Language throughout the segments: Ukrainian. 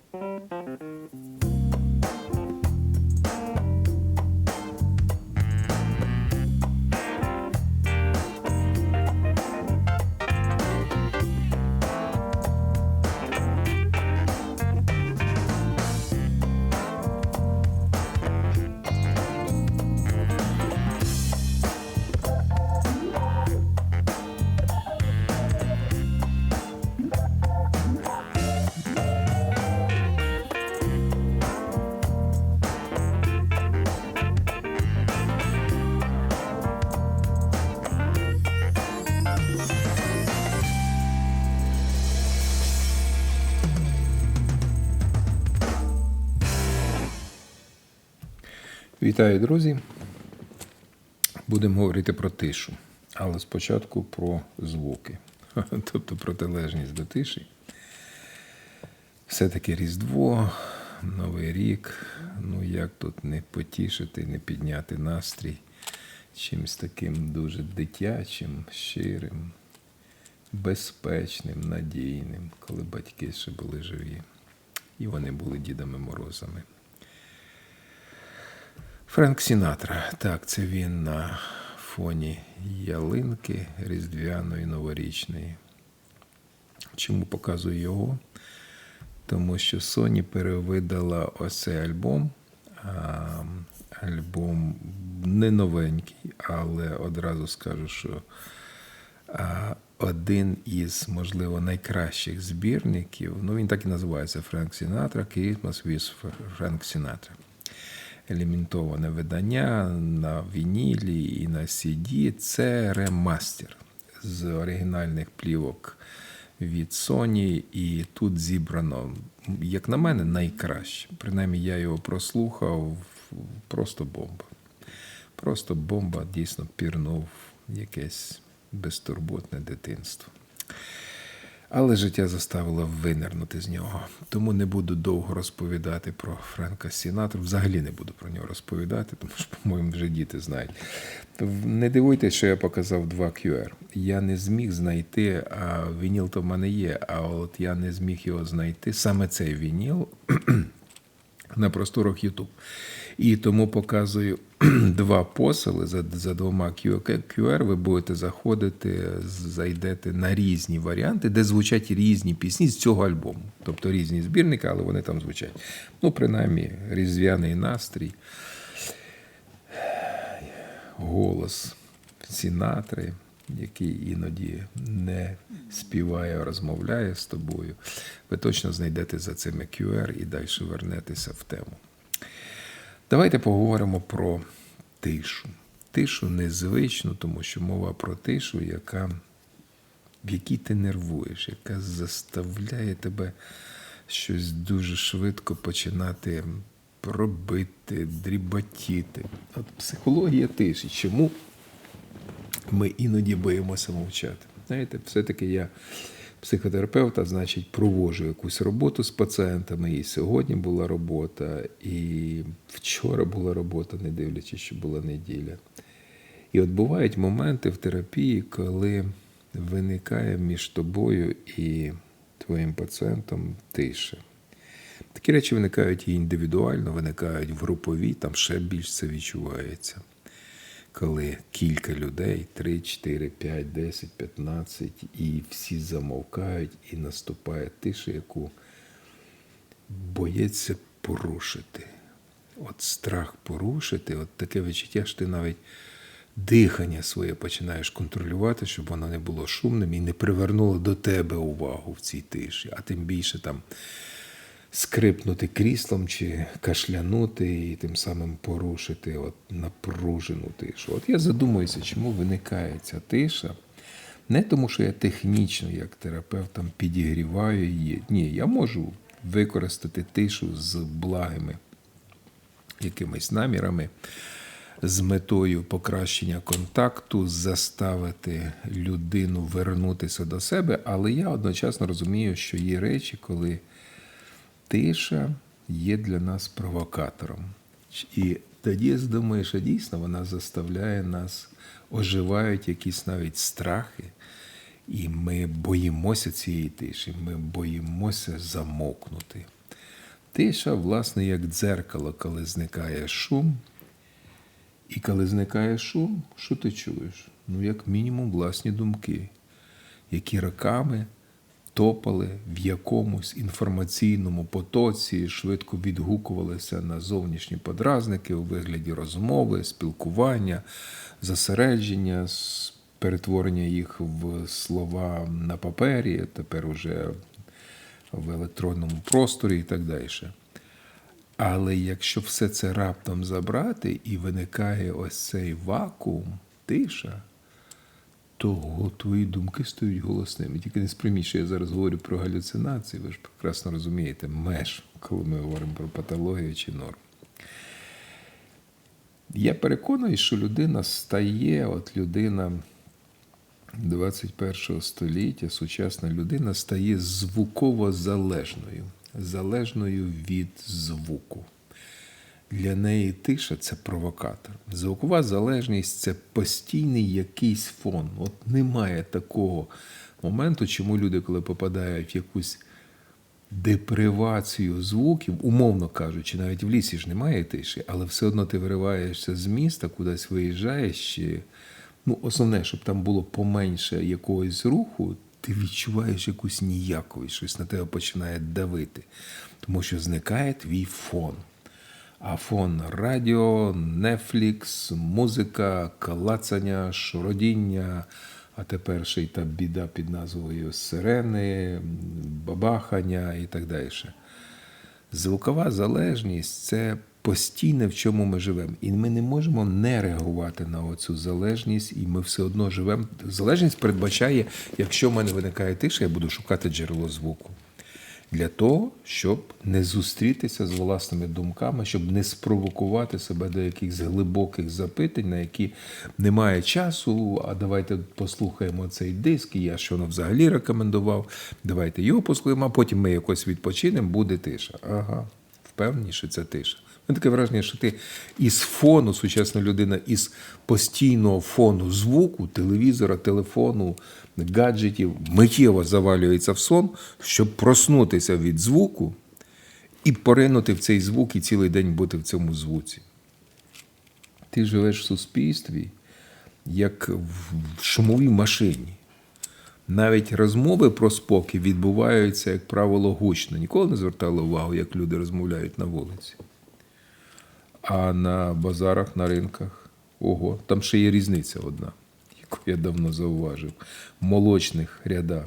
thank you Вітаю, друзі. Будемо говорити про тишу, але спочатку про звуки, тобто протилежність до тиші. Все-таки Різдво, Новий рік. Ну як тут не потішити, не підняти настрій чимось таким дуже дитячим, щирим, безпечним, надійним, коли батьки ще були живі. І вони були Дідами Морозами. Френк Сінатра. Так, це він на фоні ялинки різдвяної новорічної. Чому показую його? Тому що Sony перевидала ось цей альбом. Альбом не новенький, але одразу скажу, що один із, можливо, найкращих збірників. Ну, він так і називається Френк Сінатра, Christmas with Френк Сінатра елементоване видання на вінілі і на CD. Це ремастер з оригінальних плівок від Sony. І тут зібрано, як на мене, найкраще. Принаймні, я його прослухав. Просто бомба. Просто бомба дійсно пірнув якесь безтурботне дитинство. Але життя заставило винирнути з нього. Тому не буду довго розповідати про Френка Сінатру. Взагалі не буду про нього розповідати, тому що, по-моєму, вже діти знають. Не дивуйтесь, що я показав два QR. Я не зміг знайти, а вініл то в мене є, а от я не зміг його знайти, саме цей вініл на просторах YouTube. І тому показую два посили за за двома QR. Ви будете заходити, зайдете на різні варіанти, де звучать різні пісні з цього альбому. Тобто різні збірники, але вони там звучать. Ну, принаймні, різдвяний настрій, голос Сінатри, який іноді не співає, розмовляє з тобою. Ви точно знайдете за цими QR і далі вернетеся в тему. Давайте поговоримо про тишу. Тишу незвичну, тому що мова про тишу, яка, в якій ти нервуєш, яка заставляє тебе щось дуже швидко починати робити, дріботіти. От психологія тиші. Чому ми іноді боїмося мовчати? Знаєте, все-таки я психотерапевта, значить, проводжу якусь роботу з пацієнтами. І сьогодні була робота, і вчора була робота, не дивлячись, що була неділя. І от бувають моменти в терапії, коли виникає між тобою і твоїм пацієнтом тиша. Такі речі виникають і індивідуально, виникають в груповій, там ще більш це відчувається коли кілька людей, 3, 4, 5, 10, 15, і всі замовкають, і наступає тиша, яку боїться порушити. От страх порушити, от таке відчуття, що ти навіть дихання своє починаєш контролювати, щоб воно не було шумним і не привернуло до тебе увагу в цій тиші, а тим більше там скрипнути кріслом чи кашлянути і тим самим порушити от напружену тишу. От я задумуюся, чому виникає ця тиша. Не тому, що я технічно, як терапевт, там підігріваю її. Ні, я можу використати тишу з благими якимись намірами, з метою покращення контакту, заставити людину вернутися до себе, але я одночасно розумію, що є речі, коли тиша є для нас провокатором. І тоді я думаю, що дійсно вона заставляє нас, оживають якісь навіть страхи, і ми боїмося цієї тиші, ми боїмося замовкнути. Тиша, власне, як дзеркало, коли зникає шум. І коли зникає шум, що ти чуєш? Ну, як мінімум, власні думки, які роками топали в якомусь інформаційному потоці, швидко відгукувалися на зовнішні подразники у вигляді розмови, спілкування, зосередження, перетворення їх в слова на папері, тепер уже в електронному просторі і так далі. Але якщо все це раптом забрати і виникає ось цей вакуум, тиша, то го- твої думки стають голосними. Тільки не сприйміть, що я зараз говорю про галюцинації, ви ж прекрасно розумієте меж, коли ми говоримо про патологію чи норму. Я переконаний, що людина стає, от людина 21 століття, сучасна людина стає звуково залежною, залежною від звуку. Для неї тиша це провокатор. Звукова залежність це постійний якийсь фон. От немає такого моменту, чому люди, коли попадають в якусь депривацію звуків, умовно кажучи, навіть в лісі ж немає тиші, але все одно ти вириваєшся з міста, кудись виїжджаєш. Чи... Ну, основне, щоб там було поменше якогось руху, ти відчуваєш якусь ніяковість, щось на тебе починає давити, тому що зникає твій фон. А фон радіо, Netflix, музика, клацання, шуродіння, а тепер ще й та біда під назвою сирени, бабахання і так далі. Звукова залежність це постійне, в чому ми живемо. І ми не можемо не реагувати на оцю залежність, і ми все одно живемо. Залежність передбачає, якщо в мене виникає тиша, я буду шукати джерело звуку. Для того, щоб не зустрітися з власними думками, щоб не спровокувати себе до якихось глибоких запитань, на які немає часу. А давайте послухаємо цей диск, я що воно взагалі рекомендував. Давайте його послухаємо, а потім ми якось відпочинемо, буде тиша. Ага, впевнені, що це тиша. Таке враження, що ти із фону, сучасна людина, із постійного фону звуку, телевізора, телефону, гаджетів, миттєво завалюється в сон, щоб проснутися від звуку і поринути в цей звук і цілий день бути в цьому звуці. Ти живеш в суспільстві, як в шумовій машині. Навіть розмови про спокій відбуваються, як правило, гучно. Ніколи не звертали увагу, як люди розмовляють на вулиці. А на базарах, на ринках, ого, там ще є різниця одна, яку я давно зауважив. В молочних рядах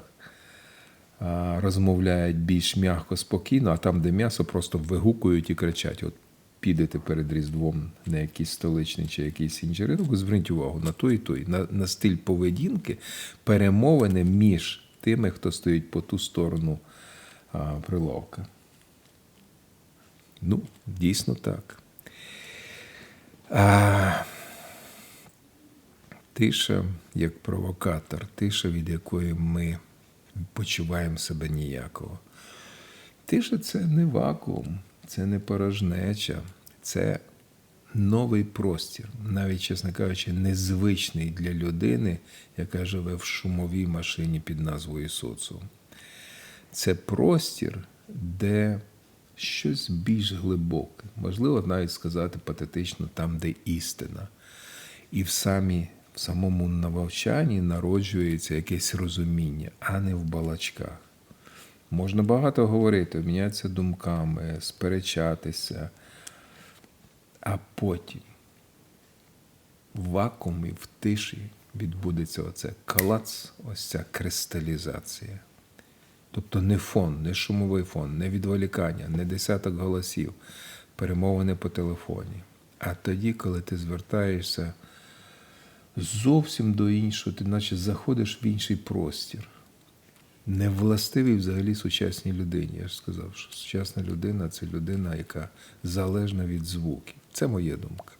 розмовляють більш м'яко, спокійно, а там, де м'ясо, просто вигукують і кричать. От підете перед Різдвом на якийсь столичний чи якийсь інший ринок, зверніть увагу на той і той, на, на стиль поведінки, перемовини між тими, хто стоїть по ту сторону а, прилавка. Ну, дійсно так. Тиша як провокатор, тиша, від якої ми почуваємо себе ніяково. Тиша це не вакуум, це не порожнеча, це новий простір, навіть, чесно кажучи, незвичний для людини, яка живе в шумовій машині під назвою соціум. Це простір, де щось більш глибоке, можливо, навіть сказати патетично, там, де істина. І в, самі, в самому навчанні народжується якесь розуміння, а не в балачках. Можна багато говорити, обмінятися думками, сперечатися, а потім в вакуумі, в тиші відбудеться оце клац, ось ця кристалізація. Тобто не фон, не шумовий фон, не відволікання, не десяток голосів, перемовини по телефоні. А тоді, коли ти звертаєшся зовсім до іншого, ти наче заходиш в інший простір. Не властивий взагалі сучасній людині. Я ж сказав, що сучасна людина це людина, яка залежна від звуків. Це моя думка.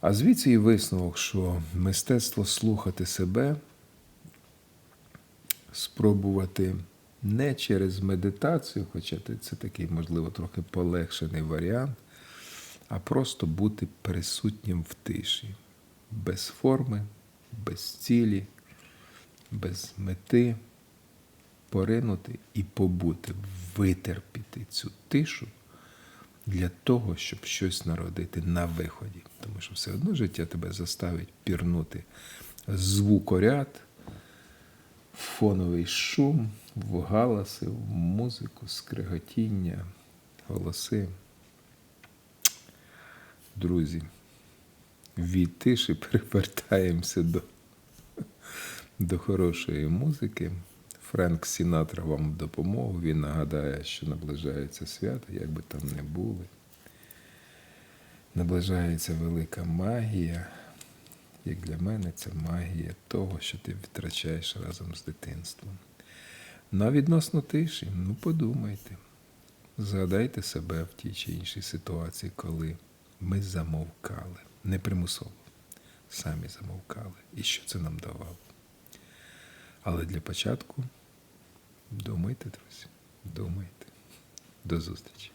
А звідси і висновок, що мистецтво слухати себе спробувати не через медитацію, хоча це такий, можливо, трохи полегшений варіант, а просто бути присутнім в тиші, без форми, без цілі, без мети, поринути і побути витерпіти цю тишу для того, щоб щось народити на виході. Тому що все одно життя тебе заставить пірнути звукоряд, фоновий шум, в галаси, в музику, скриготіння, голоси. Друзі, від тиші перевертаємося до, до хорошої музики. Френк Сінатра вам в допомогу. Він нагадає, що наближається свято, як би там не були. Наближається велика магія. Як для мене, це магія того, що ти втрачаєш разом з дитинством. Ну а відносно тиші, ну подумайте. Згадайте себе в тій чи іншій ситуації, коли ми замовкали. Не примусово. Самі замовкали. І що це нам давало? Але для початку думайте, друзі, думайте. До зустрічі.